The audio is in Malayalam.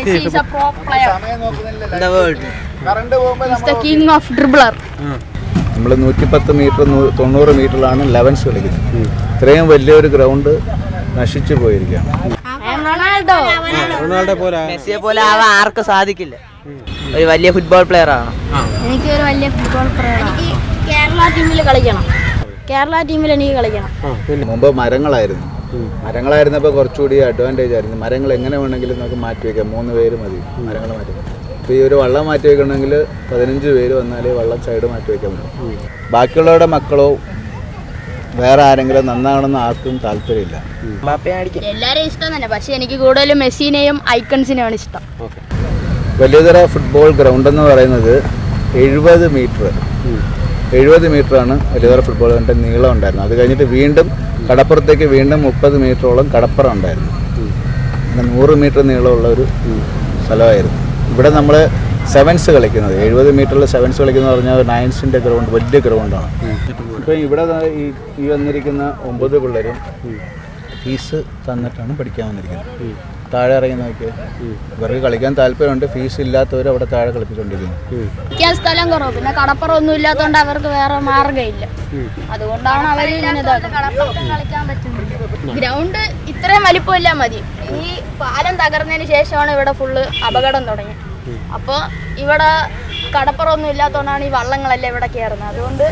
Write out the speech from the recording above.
is of ഡ്രിബ്ലർ. നമ്മൾ നൂറ്റിപ്പത്ത് മീറ്റർ തൊണ്ണൂറ് മീറ്ററിലാണ് ലെവൻസ് കളിക്കുന്നത്. ഇത്രയും വലിയൊരു ഗ്രൗണ്ട് നശിച്ചു പോയിരിക്കുകയാണ്. റൊണാൾഡോ പോലെ മെസ്സിയെ പോലെ ആവാൻ ആർക്കും സാധിക്കില്ല. ഒരു വലിയ ഫുട്ബോൾ പ്ലെയർ ആണ്. എനിക്ക് ഒരു വലിയ ഫുട്ബോൾ പ്ലെയർ എനിക്ക് കേരള ടീമിൽ കളിക്കണം. കേരള ടീമിൽ എനിക്ക് കളിക്കണം. മുമ്പ് മരങ്ങളായിരുന്നു. മരങ്ങളായിരുന്നപ്പോൾ കുറച്ചുകൂടി അഡ്വാന്റേജ് ആയിരുന്നു. മരങ്ങൾ എങ്ങനെ വേണമെങ്കിലും നമുക്ക് മാറ്റി വയ്ക്കാം മൂന്ന് പേര് മതി. മരങ്ങൾ മാറ്റി വയ്ക്കാം ഇപ്പോൾ ഈ ഒരു വള്ളം മാറ്റി വയ്ക്കണമെങ്കിൽ പതിനഞ്ച് പേര് വന്നാലേ വള്ളം സൈഡ് മാറ്റി വയ്ക്കാൻ പറ്റും. ബാക്കിയുള്ളവരുടെ മക്കളോ വേറെ ആരെങ്കിലും നന്നാണെന്ന് ആർക്കും താല്പര്യമില്ല. എല്ലാവരും ഇഷ്ടം തന്നെ. പക്ഷേ എനിക്ക് കൂടുതലും മെസ്സിനെയും ഐക്കൺസിനെയാണ് ഇഷ്ടം. വലിയതര ഫുട്ബോൾ ഗ്രൗണ്ട് എന്ന് പറയുന്നത് എഴുപത് മീറ്റർ എഴുപത് മീറ്ററാണ് വലിയതോറ ഫുട്ബോൾ ഗ്രൗണ്ടിന്റെ നീളം ഉണ്ടായിരുന്നത്. അത് കഴിഞ്ഞിട്ട് വീണ്ടും കടപ്പുറത്തേക്ക് വീണ്ടും മുപ്പത് മീറ്ററോളം കടപ്പുറം ഉണ്ടായിരുന്നു. പിന്നെ നൂറ് മീറ്റർ നീളമുള്ള ഒരു സ്ഥലമായിരുന്നു. ഇവിടെ നമ്മൾ സെവൻസ് കളിക്കുന്നത്. എഴുപത് മീറ്ററിൽ സെവൻസ് കളിക്കുന്നത് പറഞ്ഞാൽ നയൻസിന്റെ ഗ്രൗണ്ട് വലിയ ഗ്രൗണ്ടാണ് ഇപ്പം ഇവിടെ ഈ ഈ വന്നിരിക്കുന്ന ഒമ്പത് പിള്ളേരും ഫീസ് തന്നിട്ടാണ് പഠിക്കാൻ വന്നിരിക്കുന്നത്. താഴെ ഇറങ്ങി നോക്കി ഇവർക്ക് കളിക്കാൻ താല്പര്യമുണ്ട്. ഫീസ് ഇല്ലാത്തവർ അവിടെ താഴെ കളിപ്പിച്ചുകൊണ്ടിരിക്കുന്നു കളിക്കാൻ സ്ഥലം കുറവ്. പിന്നെ കടപ്പുറം ഒന്നും ഇല്ലാത്തതുകൊണ്ട് അവർക്ക് വേറെ മാർഗമില്ല അതുകൊണ്ടാണ് അവർ ഗ്രൗണ്ട് ഇത്രയും വലിപ്പമില്ല മതി. ഈ പാലം തകർന്നതിന് ശേഷമാണ് ഇവിടെ ഫുള്ള് അപകടം തുടങ്ങി അപ്പോൾ ഇവിടെ കടപ്പുറം ഒന്നും ഇല്ലാത്തതുകൊണ്ടാണ് ഈ വള്ളങ്ങളെല്ലാം ഇവിടെ കയറുന്നത് അതുകൊണ്ട്